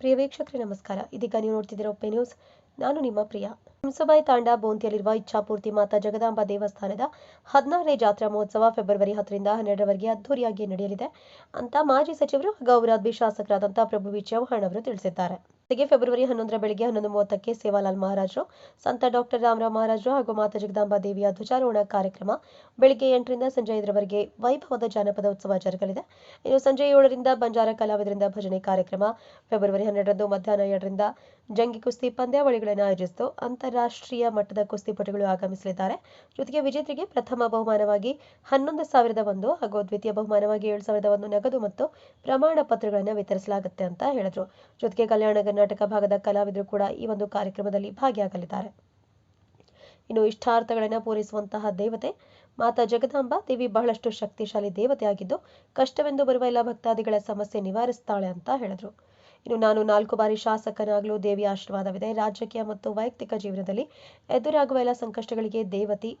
ಪ್ರಿಯ ವೀಕ್ಷಕರೇ ನಮಸ್ಕಾರ. ಇದೀಗ ನೀವು ನೋಡ್ತಿದ್ದೀರಾ ಒಪ್ಪೆ ನ್ಯೂಸ್. ನಾನು ನಿಮ್ಮ ಪ್ರಿಯ. ಹಂಸಬಾಯಿ ತಾಂಡ ಬೋಂತಿಯಲ್ಲಿರುವ ಇಚ್ಛಾಪೂರ್ತಿ ಮಾತಾ ಜಗದಾಂಬ ದೇವಸ್ಥಾನದ ಹದಿನಾರನೇ ಜಾತ್ರಾ ಮಹೋತ್ಸವ ಫೆಬ್ರವರಿ ಹತ್ತರಿಂದ ಹನ್ನೆರಡರವರೆಗೆ ಅದ್ದೂರಿಯಾಗಿ ನಡೆಯಲಿದೆ ಅಂತ ಮಾಜಿ ಸಚಿವರು ಹಾಗೂ ಶಾಸಕರಾದಂತಹ ಪ್ರಭು ವಿ ಚೌಹಾಣ್ ಅವರು ತಿಳಿಸಿದ್ದಾರೆ. ಜೊತೆಗೆ ಫೆಬ್ರವರಿ ಹನ್ನೊಂದರ ಬೆಳಗ್ಗೆ ಹನ್ನೊಂದು ಮೂವತ್ತಕ್ಕೆ ಸೇವಾಲಾಲ್ ಮಹಾರಾಜರು, ಸಂತ ಡಾಕ್ಟರ್ ರಾಮರಾವ್ ಮಹಾರಾಜರು ಹಾಗೂ ಮಾತಾ ಜಗದಾಂಬಾ ದೇವಿಯ ಧ್ವಜಾರೋಹಣ ಕಾರ್ಯಕ್ರಮ ಬೆಳಗ್ಗೆ ಎಂಟರಿಂದ ಸಂಜೆ ಐದರವರೆಗೆ ವೈಭವದ ಜಾನಪದ ಉತ್ಸವ ಜರುಗಲಿದೆ. ಇನ್ನು ಸಂಜೆ ಏಳರಿಂದ ಬಂಜಾರ ಕಲಾವಿದರಿಂದ ಭಜನೆ ಕಾರ್ಯಕ್ರಮ, ಫೆಬ್ರವರಿ ಹನ್ನೆರಡರಂದು ಮಧ್ಯಾಹ್ನ ಎರಡರಿಂದ ಜಂಗಿ ಕುಸ್ತಿ ಪಂದ್ಯಾವಳಿಗಳನ್ನು ಆಯೋಜಿಸಿತು ಅಂತಾರಾಷ್ಟ್ರೀಯ ಮಟ್ಟದ ಕುಸ್ತಿಪಟುಗಳು ಆಗಮಿಸಲಿದ್ದಾರೆ. ಜೊತೆಗೆ ವಿಜೇತರಿಗೆ ಪ್ರಥಮ ಬಹುಮಾನವಾಗಿ ಹನ್ನೊಂದು ಸಾವಿರದ ಒಂದು ಹಾಗೂ ದ್ವಿತೀಯ ಬಹುಮಾನವಾಗಿ ಏಳು ಸಾವಿರದ ಒಂದು ನಗದು ಮತ್ತು ಪ್ರಮಾಣ ಪತ್ರಗಳನ್ನು ವಿತರಿಸಲಾಗುತ್ತೆ ಅಂತ ಹೇಳಿದ್ರು. ಜೊತೆಗೆ ಕಲ್ಯಾಣ ಕರ್ನಾಟಕ ಭಾಗದ ಕಲಾವಿದರು ಕೂಡ ಈ ಒಂದು ಕಾರ್ಯಕ್ರಮದಲ್ಲಿ ಭಾಗಿಯಾಗಲಿದ್ದಾರೆ. ಇನ್ನು ಇಷ್ಟಾರ್ಥಗಳನ್ನು ಪೂರೈಸುವಂತಹ ದೇವತೆ ಮಾತಾ ಜಗದಾಂಬ ದೇವಿ ಬಹಳಷ್ಟು ಶಕ್ತಿಶಾಲಿ ದೇವತೆಯಾಗಿದ್ದು, ಕಷ್ಟವೆಂದು ಬರುವ ಎಲ್ಲ ಭಕ್ತಾದಿಗಳ ಸಮಸ್ಯೆ ನಿವಾರಿಸ್ತಾಳೆ ಅಂತ ಹೇಳಿದ್ರು. ಇನ್ನು ನಾನು ನಾಲ್ಕು ಬಾರಿ ಶಾಸಕನಾಗಲು ದೇವಿಯ ಆಶೀರ್ವಾದವಿದೆ. ರಾಜಕೀಯ ಮತ್ತು ವೈಯಕ್ತಿಕ ಜೀವನದಲ್ಲಿ ಎದುರಾಗುವ ಎಲ್ಲ ಸಂಕಷ್ಟಗಳಿಗೆ ದೇವತಿ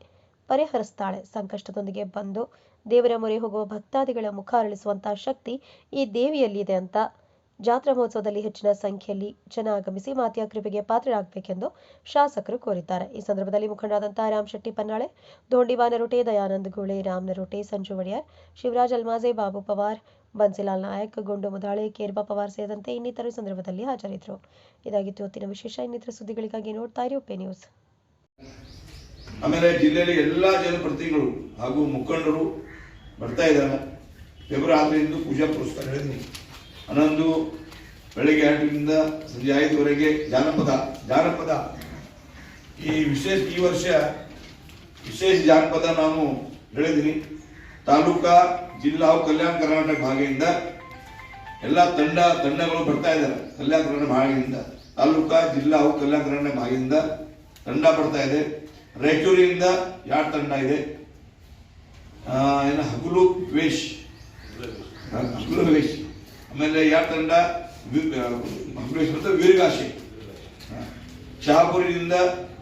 ಪರಿಹರಿಸ್ತಾಳೆ. ಸಂಕಷ್ಟದೊಂದಿಗೆ ಬಂದು ದೇವರ ಮೊರೆ ಹೋಗುವ ಭಕ್ತಾದಿಗಳ ಮುಖ ಅರಳಿಸುವಂತಹ ಶಕ್ತಿ ಈ ದೇವಿಯಲ್ಲಿದೆ ಅಂತ ಜಾತ್ರಾ ಮಹೋತ್ಸವದಲ್ಲಿ ಹೆಚ್ಚಿನ ಸಂಖ್ಯೆಯಲ್ಲಿ ಜನ ಆಗಮಿಸಿ ಮಾತೆಯ ಕೃಪೆಗೆ ಪಾತ್ರರಾಗಬೇಕೆಂದು ಶಾಸಕರು ಕೋರಿದ್ದಾರೆ. ಈ ಸಂದರ್ಭದಲ್ಲಿ ಮುಖಂಡರಾದಂತಹ ರಾಮ್ ಶೆಟ್ಟಿ ಪನ್ನಾಳೆ, ದೋಂಡಿವಾನರುಟೆ, ದಯಾನಂದ ಗೋಳೆ ರಾಮ್ ನರೋಟೆ ಸಂಜು ಒಡೆಯರ್, ಶಿವರಾಜ್ ಅಲ್ಮಾಜೆ, ಬಾಬು ಪವಾರ್ ಬನ್ಸಿಲಾಲ್ ನಾಯಕ್, ಗುಂಡು ಮುದಾಳೆ, ಕೇರ್ಬಾ ಪವಾರ್ ಸೇರಿದಂತೆ ಇನ್ನಿತರ ಸಂದರ್ಭದಲ್ಲಿ ಹಾಜರಿದ್ದರು. ಇದಾಗಿತ್ತು ಹೊತ್ತಿನ ವಿಶೇಷ, ಇನ್ನಿತರ ಸುದ್ದಿಗಳಿಗಾಗಿ ನೋಡ್ತಾ ಇರಿ ಉಪೆ ನ್ಯೂಸ್. ಆಮೇಲೆ ಜಿಲ್ಲೆಯಲ್ಲಿ ಎಲ್ಲ ಜನಪ್ರತಿನಿಧಿಗಳು ಹಾಗೂ ಮುಖಂಡರು ಬರ್ತಾ ಇದ್ದಾರೆ. ಫೆಬ್ರವರಿ ಆರರಿಂದ ಪೂಜಾ ಪುರಸ್ಕಾರ ಹೇಳಿದ್ನಿ. ಹನ್ನೊಂದು ಬೆಳಗ್ಗೆ ಎಂಟರಿಂದ ಸಂಜೆ ಐದುವರೆಗೆ ಜಾನಪದ ಜಾನಪದ. ಈ ವಿಶೇಷ, ಈ ವರ್ಷ ವಿಶೇಷ ಜಾನಪದ ನಾನು ಹೇಳಿದ್ದೀನಿ. ತಾಲೂಕಾ, ಜಿಲ್ಲಾ ಕಲ್ಯಾಣ ಕರ್ನಾಟಕ ಭಾಗದಿಂದ ಎಲ್ಲ ತಂಡ, ತಂಡಗಳು ಬರ್ತಾ ಇದ್ದಾರೆ. ಕಲ್ಯಾಣ ಕರ್ನಾಟಕ ಭಾಗದಿಂದ, ತಾಲೂಕಾ, ಜಿಲ್ಲಾ ಕಲ್ಯಾಣ ಕರ್ನಾಟಕ ಭಾಗದಿಂದ ತಂಡ ಬರ್ತಾ ಇದೆ. ರಾಯಚೂರಿನಿಂದ ಎರಡು ತಂಡ ಇದೆ? ಏನು ಹಗಲು ವೇಶ್ ಹಗಲು ವೇಶ್ ಆಮೇಲೆ ಎರಡು ತಂಡ? ಹಗಲು ಮತ್ತು ವೀರಗಾಶೆ ಶಹಾಪುರಿನಿಂದ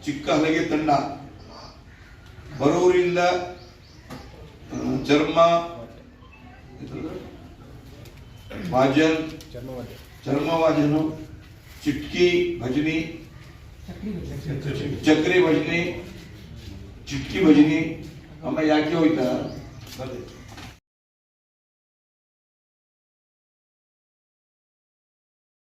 ಚಿಕ್ಕ ಹಲಗೆ ತಂಡ. ಬರೂರಿಂದ ચર્મા વાજન ચર્મવાજનો ચિટકી ભજની ચક્રી ભજની ચિટકી ભજની અમે યાજ્ઞ હોય